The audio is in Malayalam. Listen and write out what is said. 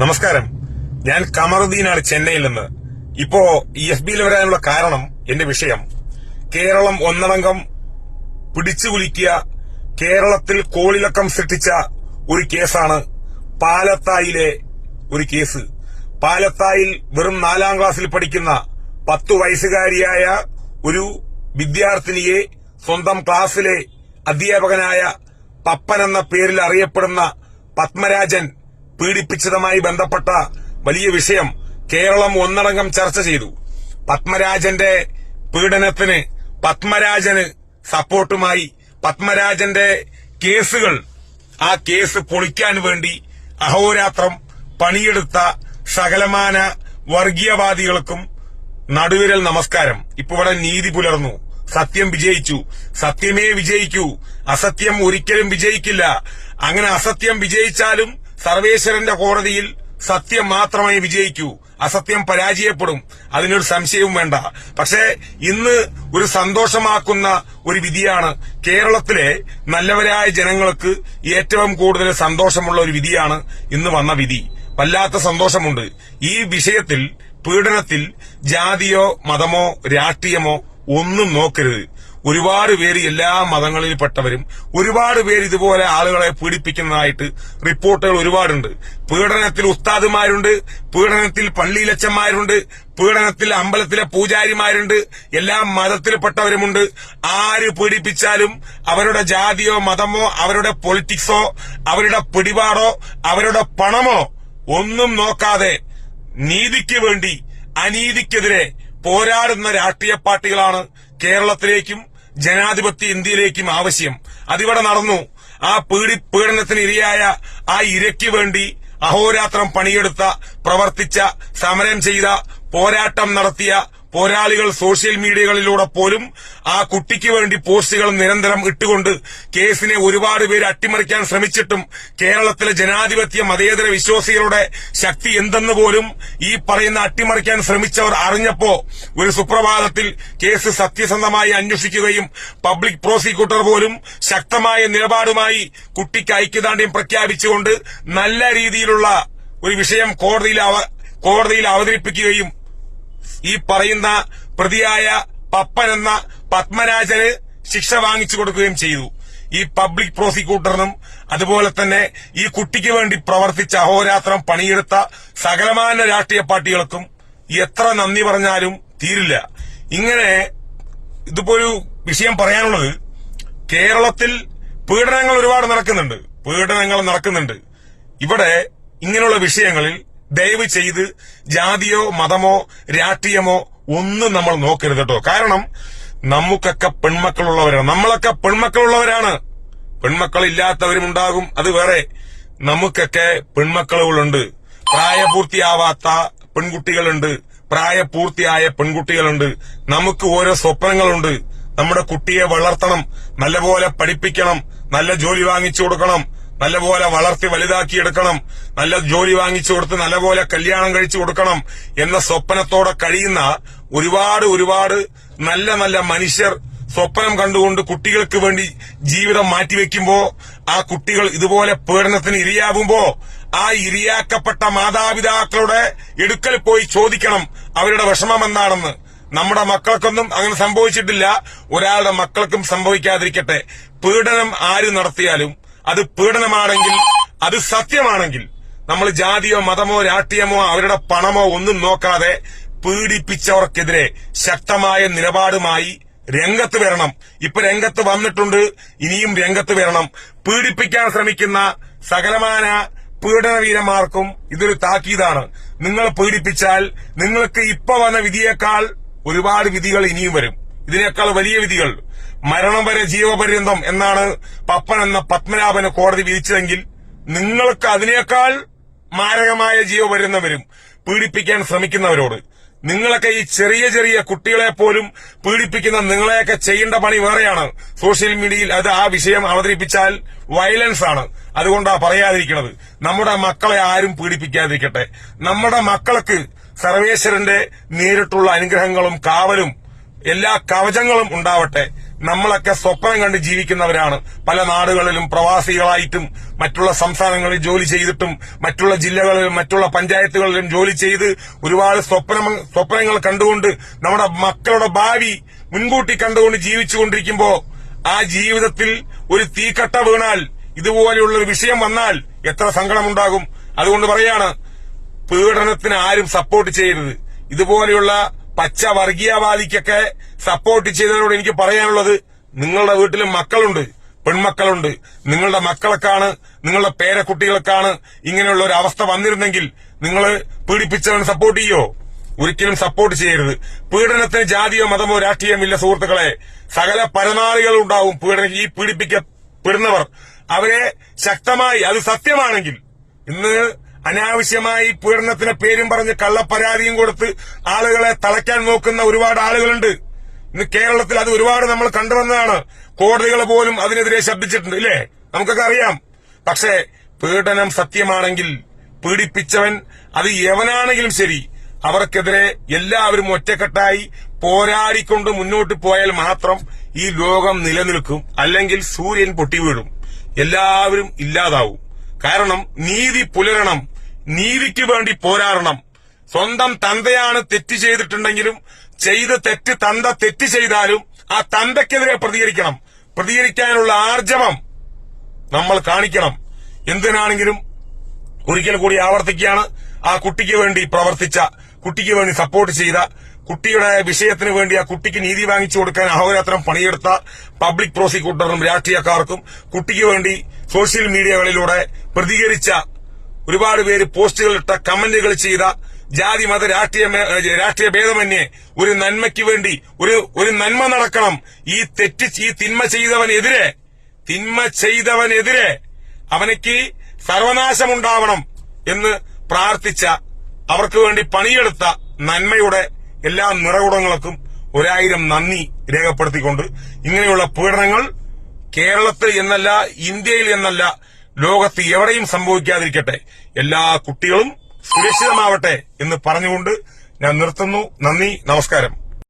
നമസ്കാരം. ഞാൻ കമറുദ്ദീനാണ് ചെന്നൈയിൽ നിന്ന്. ഇപ്പോ ഇ എഫ് ബിയിൽ വരാനുള്ള കാരണം എന്റെ വിഷയം. കേരളം ഒന്നടങ്കം പിടിച്ചുകുലിക്കിയ കേരളത്തിൽ കോളിളക്കം സൃഷ്ടിച്ച ഒരു കേസാണ് പാലത്തായിലെ ഒരു കേസ്. പാലത്തായിൽ വെറും നാലാം ക്ലാസ്സിൽ പഠിക്കുന്ന പത്തു വയസ്സുകാരിയായ ഒരു വിദ്യാർത്ഥിനിയെ സ്വന്തം ക്ലാസ്സിലെ അധ്യാപകനായ പപ്പൻ എന്ന പേരിൽ അറിയപ്പെടുന്ന പത്മരാജൻ പീഡിപ്പിച്ചതുമായി ബന്ധപ്പെട്ട വലിയ വിഷയം കേരളം ഒന്നടങ്കം ചർച്ച ചെയ്തു. പത്മരാജന്റെ പീഡനത്തിന് പത്മരാജന് സപ്പോർട്ടുമായി പത്മരാജന്റെ കേസുകൾ ആ കേസ് പൊളിക്കാൻ വേണ്ടി അഹോരാത്രം പണിയെടുത്ത സകലമാന വർഗീയവാദികൾക്കും നടുവിരൽ നമസ്കാരം. ഇപ്പൊ ഇവിടെ നീതി പുലർന്നു. സത്യം വിജയിച്ചു. സത്യമേ വിജയിക്കൂ. അസത്യം ഒരിക്കലും വിജയിക്കില്ല. അങ്ങനെ അസത്യം വിജയിച്ചാലും സർവേശ്വരന്റെ കോടതിയിൽ സത്യം മാത്രമായി വിജയിക്കൂ. അസത്യം പരാജയപ്പെടും. അതിനൊരു സംശയവും വേണ്ട. പക്ഷേ ഇന്ന് ഒരു സന്തോഷമാക്കുന്ന ഒരു വിധിയാണ് കേരളത്തിലെ നല്ലവരായ ജനങ്ങൾക്ക് ഏറ്റവും കൂടുതൽ സന്തോഷമുള്ള ഒരു വിധിയാണ് ഇന്ന് വന്ന വിധി. വല്ലാത്ത സന്തോഷമുണ്ട്. ഈ വിഷയത്തിൽ പീഡനത്തിൽ ജാതിയോ മതമോ രാഷ്ട്രീയമോ ഒന്നും നോക്കരുത്. ഒരുപാട് പേര് എല്ലാ മതങ്ങളിൽപ്പെട്ടവരും ഒരുപാട് പേര് ഇതുപോലെ ആളുകളെ പീഡിപ്പിക്കുന്നതായിട്ട് റിപ്പോർട്ടുകൾ ഒരുപാടുണ്ട്. പീഡനത്തിൽ ഉസ്താദുമാരുണ്ട് പീഡനത്തിൽ പള്ളിയിലച്ചന്മാരുണ്ട് പീഡനത്തിൽ അമ്പലത്തിലെ പൂജാരിമാരുണ്ട് എല്ലാ മതത്തിൽപ്പെട്ടവരുമുണ്ട്. ആര് പീഡിപ്പിച്ചാലും അവരുടെ ജാതിയോ മതമോ അവരുടെ പൊളിറ്റിക്സോ അവരുടെ പിടിപാടോ അവരുടെ പണമോ ഒന്നും നോക്കാതെ നീതിക്ക് വേണ്ടി അനീതിക്കെതിരെ പോരാടുന്ന രാഷ്ട്രീയ പാർട്ടികളാണ് കേരളത്തിലേക്കും ജനാധിപത്യ ഇന്ത്യയിലേക്കും ആവശ്യം. അതിവിടെ നടന്നു. ആ പീഡി പീഡനത്തിന് ഇരയായ ആ ഇരയ്ക്ക് വേണ്ടി അഹോരാത്രം പണിയെടുത്ത പ്രവർത്തിച്ച സമരം ചെയ്ത പോരാട്ടം നടത്തിയ പോരാളികൾ സോഷ്യൽ മീഡിയകളിലൂടെ പോലും ആ കുട്ടിക്ക് വേണ്ടി പോസ്റ്റുകൾ നിരന്തരം ഇട്ടുകൊണ്ട് കേസിനെ ഒരുപാട് പേര് അട്ടിമറിക്കാൻ ശ്രമിച്ചിട്ടും കേരളത്തിലെ ജനാധിപത്യ മതേതര വിശ്വാസികളുടെ ശക്തി എന്തെന്ന് പോലും ഈ പറയുന്ന അട്ടിമറിക്കാൻ ശ്രമിച്ചവർ അറിഞ്ഞപ്പോ ഒരു സുപ്രഭാതത്തിൽ കേസ് സത്യസന്ധമായി അന്വേഷിക്കുകയും പബ്ലിക് പ്രോസിക്യൂട്ടർ പോലും ശക്തമായ നിലപാടുമായി കുട്ടിക്ക് ഐക്യദാർഢ്യം പ്രഖ്യാപിച്ചുകൊണ്ട് നല്ല രീതിയിലുള്ള ഒരു വിഷയം കോടതിയിൽ കോടതിയിൽ അവതരിപ്പിക്കുകയും ഈ പറയുന്ന പ്രതിയായ പപ്പൻ എന്ന പത്മരാജന് ശിക്ഷ വാങ്ങിച്ചു കൊടുക്കുകയും ചെയ്തു. ഈ പബ്ലിക് പ്രോസിക്യൂട്ടറിനും അതുപോലെ തന്നെ ഈ കുട്ടിക്ക് വേണ്ടി പ്രവർത്തിച്ച അഹോരാത്രം പണിയെടുത്ത സകലമാന രാഷ്ട്രീയ പാർട്ടികൾക്കും എത്ര നന്ദി പറഞ്ഞാലും തീരില്ല. ഇങ്ങനെ ഇതിപ്പോ ഒരു വിഷയം പറയാനുള്ളത് കേരളത്തിൽ പീഡനങ്ങൾ ഒരുപാട് നടക്കുന്നുണ്ട്. പീഡനങ്ങൾ നടക്കുന്നുണ്ട്. ഇവിടെ ഇങ്ങനെയുള്ള വിഷയങ്ങളിൽ ദയവ് ചെയ്ത് ജാതിയോ മതമോ രാഷ്ട്രീയമോ ഒന്നും നമ്മൾ നോക്കരുത് കേട്ടോ. കാരണം നമുക്കൊക്കെ പെൺമക്കളുള്ളവരാണ്. നമ്മളൊക്കെ പെൺമക്കളുള്ളവരാണ്. പെൺമക്കളില്ലാത്തവരുമുണ്ടാകും അത് വേറെ. നമുക്കൊക്കെ പെൺമക്കളുകളുണ്ട്. പ്രായപൂർത്തിയാവാത്ത പെൺകുട്ടികളുണ്ട്. പ്രായപൂർത്തിയായ പെൺകുട്ടികളുണ്ട്. നമുക്ക് ഓരോ സ്വപ്നങ്ങളുണ്ട്. നമ്മുടെ കുട്ടിയെ വളർത്തണം. നല്ലപോലെ പഠിപ്പിക്കണം. നല്ല ജോലി വാങ്ങിച്ചു കൊടുക്കണം. നല്ലപോലെ വളർത്തി വലുതാക്കിയെടുക്കണം നല്ല ജോലി വാങ്ങിച്ചു കൊടുത്ത് നല്ലപോലെ കല്യാണം കഴിച്ചു കൊടുക്കണം എന്ന സ്വപ്നത്തോടെ കഴിയുന്ന ഒരുപാട് ഒരുപാട് നല്ല നല്ല മനുഷ്യർ സ്വപ്നം കണ്ടുകൊണ്ട് കുട്ടികൾക്ക് വേണ്ടി ജീവിതം മാറ്റിവെക്കുമ്പോ ആ കുട്ടികൾ ഇതുപോലെ പീഡനത്തിന് ഇരയാകുമ്പോ ആ ഇരയാക്കപ്പെട്ട മാതാപിതാക്കളുടെ എടുക്കൽ പോയി ചോദിക്കണം അവരുടെ വിഷമം എന്താണെന്ന്. നമ്മുടെ മക്കൾക്കൊന്നും അങ്ങനെ സംഭവിച്ചിട്ടില്ല. ഒരാളുടെ മക്കൾക്കും സംഭവിക്കാതിരിക്കട്ടെ. പീഡനം ആര് നടത്തിയാലും അത് പീഡനമാണെങ്കിൽ അത് സത്യമാണെങ്കിൽ നമ്മൾ ജാതിയോ മതമോ രാഷ്ട്രീയമോ അവരുടെ പണമോ ഒന്നും നോക്കാതെ പീഡിപ്പിച്ചവർക്കെതിരെ ശക്തമായ നിലപാടുമായി രംഗത്ത് വരണം. ഇപ്പൊ രംഗത്ത് വന്നിട്ടുണ്ട് ഇനിയും രംഗത്ത് വരണം. പീഡിപ്പിക്കാൻ ശ്രമിക്കുന്ന സകലമാന പീഡനവീരന്മാർക്കും ഇതൊരു താക്കീതാണ്. നിങ്ങൾ പീഡിപ്പിച്ചാൽ നിങ്ങൾക്ക് ഇപ്പൊ വന്ന വിധിയേക്കാൾ ഒരുപാട് വിധികൾ ഇനിയും വരും. ഇതിനേക്കാൾ വലിയ വിധികൾ. മരണം വരെ ജീവപര്യന്തം എന്നാണ് പപ്പൻ എന്ന പത്മനാഭന് കോടതി വിധിച്ചതെങ്കിൽ നിങ്ങൾക്ക് അതിനേക്കാൾ മാരകമായ ജീവപര്യന്തം വരും. പീഡിപ്പിക്കാൻ ശ്രമിക്കുന്നവരോട്. നിങ്ങളൊക്കെ ഈ ചെറിയ ചെറിയ കുട്ടികളെ പോലും പീഡിപ്പിക്കുന്ന നിങ്ങളെയൊക്കെ ചെയ്യേണ്ട പണി വേറെയാണ്. സോഷ്യൽ മീഡിയയിൽ അത് ആ വിഷയം അവതരിപ്പിച്ചാൽ വയലൻസ് ആണ്. അതുകൊണ്ടാ പറയാതിരിക്കുന്നത് നമ്മുടെ മക്കളെ ആരും പീഡിപ്പിക്കാതിരിക്കട്ടെ. നമ്മുടെ മക്കൾക്ക് സർവേശ്വരന്റെ നേരിട്ടുള്ള അനുഗ്രഹങ്ങളും കാവലും എല്ലാ കവചങ്ങളും ഉണ്ടാവട്ടെ. നമ്മളൊക്കെ സ്വപ്നം കണ്ട് ജീവിക്കുന്നവരാണ്. പല നാടുകളിലും പ്രവാസികളായിട്ടും മറ്റുള്ള സംസ്ഥാനങ്ങളിൽ ജോലി ചെയ്തിട്ടും മറ്റുള്ള ജില്ലകളിലും മറ്റുള്ള പഞ്ചായത്തുകളിലും ജോലി ചെയ്ത് ഒരുപാട് സ്വപ്നം സ്വപ്നങ്ങൾ കണ്ടുകൊണ്ട് നമ്മുടെ മക്കളുടെ ഭാവി മുൻകൂട്ടി കണ്ടുകൊണ്ട് ജീവിച്ചുകൊണ്ടിരിക്കുമ്പോൾ ആ ജീവിതത്തിൽ ഒരു തീക്കട്ട വീണാൽ ഇതുപോലെയുള്ള ഒരു വിഷയം വന്നാൽ എത്ര സങ്കടമുണ്ടാകും. അതുകൊണ്ട് പറയാണ് പീഡനത്തിന് ആരും സപ്പോർട്ട് ചെയ്യരുത്. ഇതുപോലെയുള്ള പച്ച വർഗീയവാദിക്കൊക്കെ സപ്പോർട്ട് ചെയ്തവരോട് എനിക്ക് പറയാനുള്ളത് നിങ്ങളുടെ വീട്ടിൽ മക്കളുണ്ട് പെൺമക്കളുണ്ട്. നിങ്ങളുടെ മക്കൾക്കാണ് നിങ്ങളുടെ പേരക്കുട്ടികൾക്കാണ് ഇങ്ങനെയുള്ള ഒരു അവസ്ഥ വന്നിരുന്നെങ്കിൽ നിങ്ങൾ പീഡിപ്പിച്ചവൻ സപ്പോർട്ട് ചെയ്യോ? ഒരിക്കലും സപ്പോർട്ട് ചെയ്യരുത്. പീഡനത്തിന് ജാതിയോ മതമോ രാഷ്ട്രീയമോ ഇല്ല സുഹൃത്തുക്കളെ. സകല പരനാളികളും ഉണ്ടാവും പീഡന. ഈ പീഡിപ്പിക്കപ്പെടുന്നവർ. അവരെ ശക്തമായി അത് സത്യമാണെങ്കിൽ ഇന്ന് അനാവശ്യമായി പീഡനത്തിന് പേരും പറഞ്ഞ് കള്ളപ്പരാതിയും കൊടുത്ത് ആളുകളെ തളയ്ക്കാൻ നോക്കുന്ന ഒരുപാട് ആളുകളുണ്ട്. ഇന്ന് കേരളത്തിൽ അത് ഒരുപാട് നമ്മൾ കണ്ടുവന്നതാണ് കോടതികൾ പോലും അതിനെതിരെ ശബ്ദിച്ചിട്ടുണ്ട് ഇല്ലേ? നമുക്കൊക്കെ അറിയാം. പക്ഷേ പീഡനം സത്യമാണെങ്കിൽ പീഡിപ്പിച്ചവൻ അത് യവനാണെങ്കിലും ശരി. അവർക്കെതിരെ എല്ലാവരും ഒറ്റക്കെട്ടായി പോരാടിക്കൊണ്ട് മുന്നോട്ട് പോയാൽ മാത്രം ഈ ലോകം നിലനിൽക്കും. അല്ലെങ്കിൽ സൂര്യൻ പൊട്ടി വീഴും എല്ലാവരും ഇല്ലാതാവും. കാരണം നീതി പുലരണം. നീതിക്ക് വേണ്ടി പോരാടണം. സ്വന്തം തന്തയാണ് തെറ്റ് ചെയ്തിട്ടുണ്ടെങ്കിലും ചെയ്ത് തെറ്റ് തന്ത തെറ്റ് ചെയ്താലും ആ തന്തയ്ക്കെതിരെ പ്രതികരിക്കണം. പ്രതികരിക്കാനുള്ള ആർജവം നമ്മൾ കാണിക്കണം. എന്തിനാണെങ്കിലും ഒരിക്കൽ കൂടി ആവർത്തിക്കുകയാണ്. ആ കുട്ടിക്ക് വേണ്ടി പ്രവർത്തിച്ച കുട്ടിക്ക് വേണ്ടി സപ്പോർട്ട് ചെയ്ത കുട്ടിയുടെ വിഷയത്തിന് വേണ്ടി ആ കുട്ടിക്ക് നീതി വാങ്ങിച്ചു കൊടുക്കാൻ അഹോരാത്രം പണിയെടുത്ത പബ്ലിക് പ്രോസിക്യൂട്ടറും രാഷ്ട്രീയക്കാർക്കും കുട്ടിക്ക് വേണ്ടി സോഷ്യൽ മീഡിയകളിലൂടെ പ്രതികരിച്ച ഒരുപാട് പേര് പോസ്റ്റുകൾ ഇട്ട കമന്റുകൾ ചെയ്ത ജാതി മത രാഷ്ട്രീയ രാഷ്ട്രീയ ഭേദമന്യേ ഒരു നന്മയ്ക്ക് വേണ്ടി ഒരു ഒരു നന്മ നടക്കണം. ഈ തെറ്റ് ഈ തിന്മ ചെയ്തവനെതിരെ തിന്മ ചെയ്തവനെതിരെ അവനക്ക് സർവനാശമുണ്ടാവണം എന്ന് പ്രാർത്ഥിച്ച അവർക്ക് വേണ്ടി പണിയെടുത്ത നന്മയുടെ എല്ലാ നിറകുടങ്ങൾക്കും ഒരായിരം നന്ദി രേഖപ്പെടുത്തിക്കൊണ്ട് ഇങ്ങനെയുള്ള പീഡനങ്ങൾ കേരളത്തിൽ എന്നല്ല ഇന്ത്യയിൽ എന്നല്ല ലോകത്ത് എവിടെയും സംഭവിക്കാതിരിക്കട്ടെ. എല്ലാ കുട്ടികളും സുരക്ഷിതമാവട്ടെ എന്ന് പറഞ്ഞുകൊണ്ട് ഞാൻ നിർത്തുന്നു. നന്ദി നമസ്കാരം.